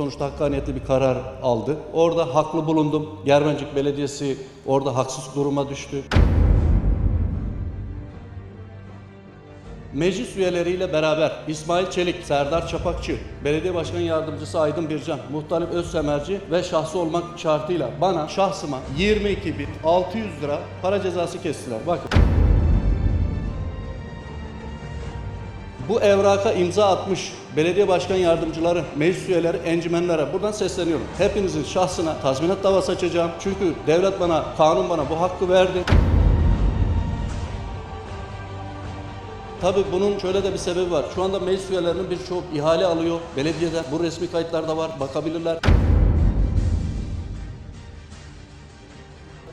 sonuçta hakkaniyetli bir karar aldı. Orada haklı bulundum. Germencik Belediyesi orada haksız duruma düştü. Meclis üyeleriyle beraber İsmail Çelik, Serdar Çapakçı, Belediye Başkan Yardımcısı Aydın Bircan, Muhtarip Özsemerci ve şahsı olmak şartıyla bana şahsıma 22.600 lira para cezası kestiler. Bakın. Bu evraka imza atmış belediye başkan yardımcıları, meclis üyeleri, encümenlere buradan sesleniyorum. Hepinizin şahsına tazminat davası açacağım. Çünkü devlet bana, kanun bana bu hakkı verdi. Tabii bunun şöyle de bir sebebi var. Şu anda meclis üyelerinin birçok ihale alıyor belediyeden. Bu resmi kayıtlarda var, bakabilirler.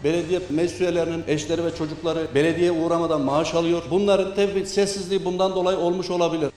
Belediye meclis eşleri ve çocukları belediyeye uğramadan maaş alıyor. Bunların tabii sessizliği bundan dolayı olmuş olabilir.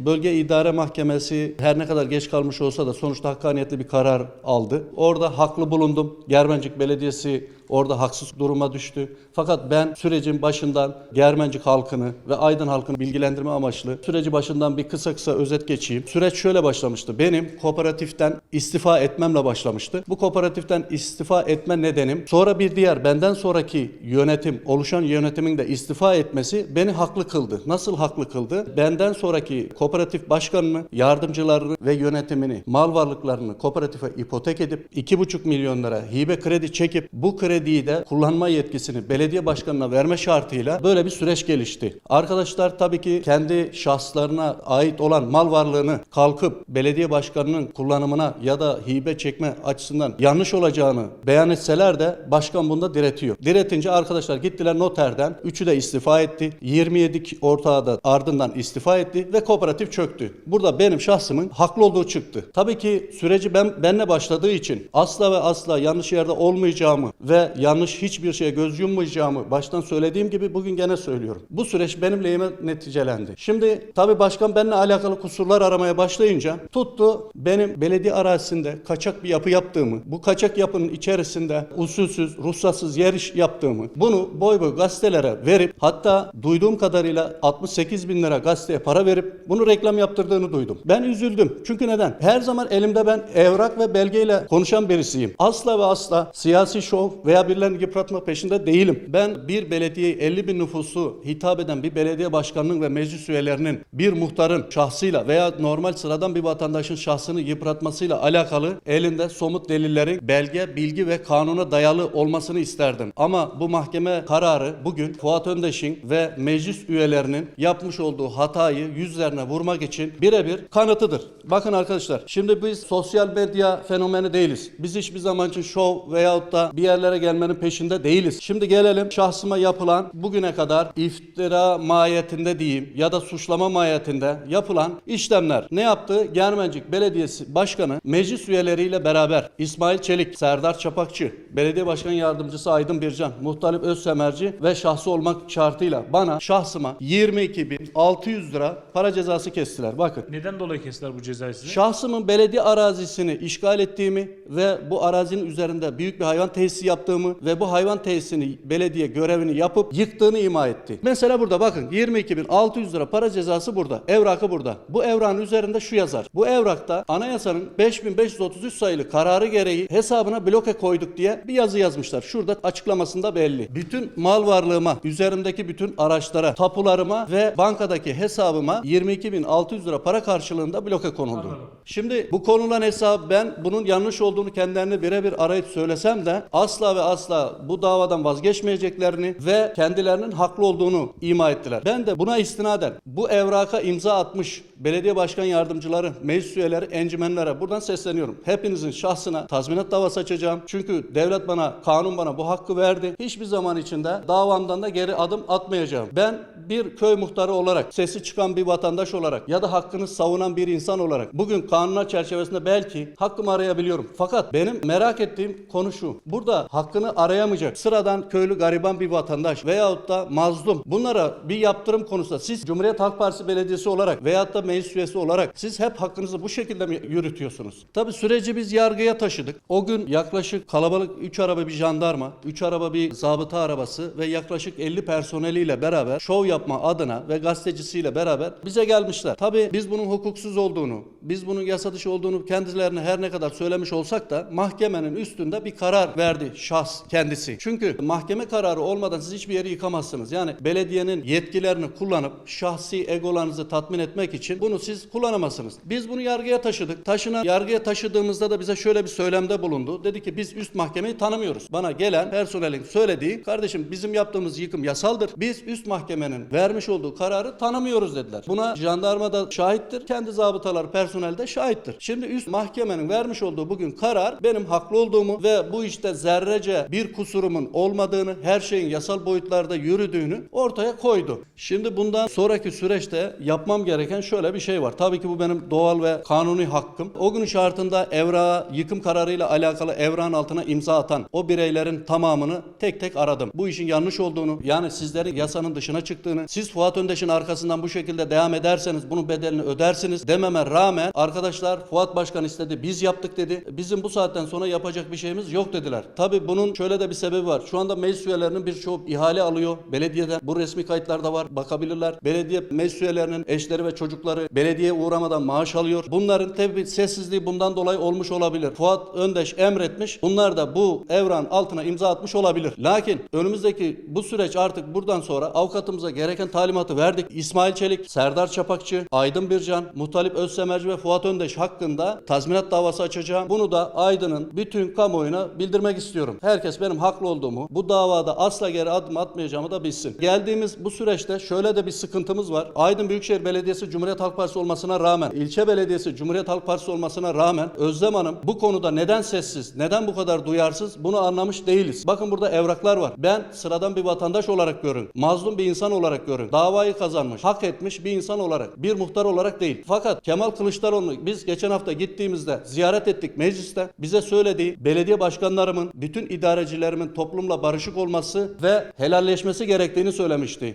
Bölge İdare Mahkemesi her ne kadar geç kalmış olsa da sonuçta hakkaniyetli bir karar aldı. Orada haklı bulundum. Germencik Belediyesi orada haksız duruma düştü. Fakat ben sürecin başından Germencik halkını ve Aydın halkını bilgilendirme amaçlı süreci başından bir kısa kısa özet geçeyim. Süreç şöyle başlamıştı. Benim kooperatiften istifa etmemle başlamıştı. Bu kooperatiften istifa etme nedenim sonra bir diğer benden sonraki yönetim, oluşan yönetimin de istifa etmesi beni haklı kıldı. Nasıl haklı kıldı? Benden sonraki kooperatif başkanını, yardımcılarını ve yönetimini, mal varlıklarını kooperatife ipotek edip 2,5 milyon lira hibe kredi çekip bu de kullanma yetkisini belediye başkanına verme şartıyla böyle bir süreç gelişti. Arkadaşlar tabii ki kendi şahslarına ait olan mal varlığını kalkıp belediye başkanının kullanımına ya da hibe çekme açısından yanlış olacağını beyan etseler de başkan bunda diretiyor. Diretince arkadaşlar gittiler noterden. Üçü de istifa etti. 27 ortağı da ardından istifa etti ve kooperatif çöktü. Burada benim şahsımın haklı olduğu çıktı. Tabii ki süreci ben benle başladığı için asla ve asla yanlış yerde olmayacağımı ve yanlış hiçbir şeye göz yummayacağımı baştan söylediğim gibi bugün gene söylüyorum. Bu süreç benim lehime neticelendi. Şimdi tabii başkan benimle alakalı kusurlar aramaya başlayınca tuttu benim belediye arazisinde kaçak bir yapı yaptığımı, bu kaçak yapının içerisinde usulsüz, ruhsatsız yer iş yaptığımı, bunu boy boy gazetelere verip hatta duyduğum kadarıyla 68 bin lira gazeteye para verip bunu reklam yaptırdığını duydum. Ben üzüldüm. Çünkü neden? Her zaman elimde ben evrak ve belgeyle konuşan birisiyim. Asla ve asla siyasi şov veya birilerini yıpratma peşinde değilim. Ben bir belediye 50 bin nüfusu hitap eden bir belediye başkanının ve meclis üyelerinin bir muhtarın şahsıyla veya normal sıradan bir vatandaşın şahsını yıpratmasıyla alakalı elinde somut delillerin belge, bilgi ve kanuna dayalı olmasını isterdim. Ama bu mahkeme kararı bugün Fuat Öndeş'in ve meclis üyelerinin yapmış olduğu hatayı yüzlerine vurmak için birebir kanıtıdır. Bakın arkadaşlar şimdi biz sosyal medya fenomeni değiliz. Biz hiçbir zaman için şov veyahut da bir yerlere gelmenin peşinde değiliz. Şimdi gelelim şahsıma yapılan bugüne kadar iftira mahiyetinde diyeyim ya da suçlama mahiyetinde yapılan işlemler. Ne yaptı? Germencik Belediyesi Başkanı meclis üyeleriyle beraber İsmail Çelik, Serdar Çapakçı, Belediye Başkan Yardımcısı Aydın Bircan, Muhtarip Özsemerci ve şahsı olmak şartıyla bana şahsıma 22.600 lira para cezası kestiler. Bakın Neden dolayı kestiler bu cezayı size? Şahsımın belediye arazisini işgal ettiğimi ve bu arazinin üzerinde büyük bir hayvan tesisi yaptığımı ve bu hayvan tesisini belediye görevini yapıp yıktığını ima etti. Mesela burada bakın 22.600 lira para cezası burada. Evrakı burada. Bu evrakın üzerinde şu yazar. Bu evrakta anayasanın 5533 sayılı kararı gereği hesabına bloke koyduk diye bir yazı yazmışlar. Şurada açıklamasında belli. Bütün mal varlığıma, üzerimdeki bütün araçlara, tapularıma ve bankadaki hesabıma 22.600 lira para karşılığında bloke konuldu. Anladım. Şimdi bu konulan hesap ben bunun yanlış olduğunu kendilerine birebir arayıp söylesem de asla ve asla bu davadan vazgeçmeyeceklerini ve kendilerinin haklı olduğunu ima ettiler. Ben de buna istinaden bu evraka imza atmış belediye başkan yardımcıları, meclis üyeleri, encümenlere buradan sesleniyorum. Hepinizin şahsına tazminat davası açacağım. Çünkü devlet bana, kanun bana bu hakkı verdi. Hiçbir zaman içinde davamdan da geri adım atmayacağım. Ben bir köy muhtarı olarak, sesi çıkan bir vatandaş olarak ya da hakkını savunan bir insan olarak bugün kanunlar çerçevesinde belki hakkımı arayabiliyorum. Fakat benim merak ettiğim konu şu. Burada hakkı hakkını arayamayacak sıradan köylü gariban bir vatandaş veyahut da mazlum bunlara bir yaptırım konusunda siz Cumhuriyet Halk Partisi Belediyesi olarak veyahut da meclis üyesi olarak siz hep hakkınızı bu şekilde mi yürütüyorsunuz? Tabi süreci biz yargıya taşıdık. O gün yaklaşık kalabalık 3 araba bir jandarma, 3 araba bir zabıta arabası ve yaklaşık 50 personeliyle beraber şov yapma adına ve gazetecisiyle beraber bize gelmişler. Tabi biz bunun hukuksuz olduğunu, biz bunun yasa dışı olduğunu kendilerine her ne kadar söylemiş olsak da mahkemenin üstünde bir karar verdi şahs kendisi. Çünkü mahkeme kararı olmadan siz hiçbir yeri yıkamazsınız. Yani belediyenin yetkilerini kullanıp şahsi egolarınızı tatmin etmek için bunu siz kullanamazsınız. Biz bunu yargıya taşıdık. Taşına yargıya taşıdığımızda da bize şöyle bir söylemde bulundu. Dedi ki biz üst mahkemeyi tanımıyoruz. Bana gelen personelin söylediği kardeşim bizim yaptığımız yıkım yasaldır. Biz üst mahkemenin vermiş olduğu kararı tanımıyoruz dediler. Buna jandarma da şahittir. Kendi zabıtalar personel de şahittir. Şimdi üst mahkemenin vermiş olduğu bugün karar benim haklı olduğumu ve bu işte zerrece bir kusurumun olmadığını, her şeyin yasal boyutlarda yürüdüğünü ortaya koydu. Şimdi bundan sonraki süreçte yapmam gereken şöyle bir şey var. Tabii ki bu benim doğal ve kanuni hakkım. O gün şartında evrağa yıkım kararıyla alakalı evrağın altına imza atan o bireylerin tamamını tek tek aradım. Bu işin yanlış olduğunu, yani sizlerin yasanın dışına çıktığını, siz Fuat Öndeş'in arkasından bu şekilde devam ederseniz bunun bedelini ödersiniz dememe rağmen arkadaşlar Fuat Başkan istedi biz yaptık dedi. Bizim bu saatten sonra yapacak bir şeyimiz yok dediler. Tabii bunun şöyle de bir sebebi var. Şu anda meclis üyelerinin birçoğu ihale alıyor. Belediyeden bu resmi kayıtlarda var. Bakabilirler. Belediye meclis üyelerinin eşleri ve çocukları belediye uğramadan maaş alıyor. Bunların tabii sessizliği bundan dolayı olmuş olabilir. Fuat Öndeş emretmiş. Bunlar da bu evran altına imza atmış olabilir. Lakin önümüzdeki bu süreç artık buradan sonra avukatımıza gereken talimatı verdik. İsmail Çelik, Serdar Çapakçı, Aydın Bircan, Muhtalip Özsemerci ve Fuat Öndeş hakkında tazminat davası açacağım. Bunu da Aydın'ın bütün kamuoyuna bildirmek istiyorum. Herkes benim haklı olduğumu, bu davada asla geri adım atmayacağımı da bilsin. Geldiğimiz bu süreçte şöyle de bir sıkıntımız var. Aydın Büyükşehir Belediyesi Cumhuriyet Halk Partisi olmasına rağmen, ilçe belediyesi Cumhuriyet Halk Partisi olmasına rağmen Özlem Hanım bu konuda neden sessiz, neden bu kadar duyarsız bunu anlamış değiliz. Bakın burada evraklar var. Ben sıradan bir vatandaş olarak görün. Mazlum bir insan olarak görün. Davayı kazanmış, hak etmiş bir insan olarak, bir muhtar olarak değil. Fakat Kemal Kılıçdaroğlu biz geçen hafta gittiğimizde ziyaret ettik mecliste. Bize söylediği belediye başkanlarımın, bütün idarecilerimin toplumla barışık olması ve helalleşmesi gerektiğini söylemişti.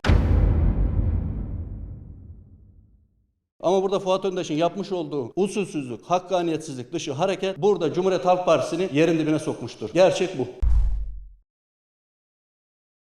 Ama burada Fuat Öndeş'in yapmış olduğu usulsüzlük, hakkaniyetsizlik dışı hareket burada Cumhuriyet Halk Partisi'ni yerin dibine sokmuştur. Gerçek bu.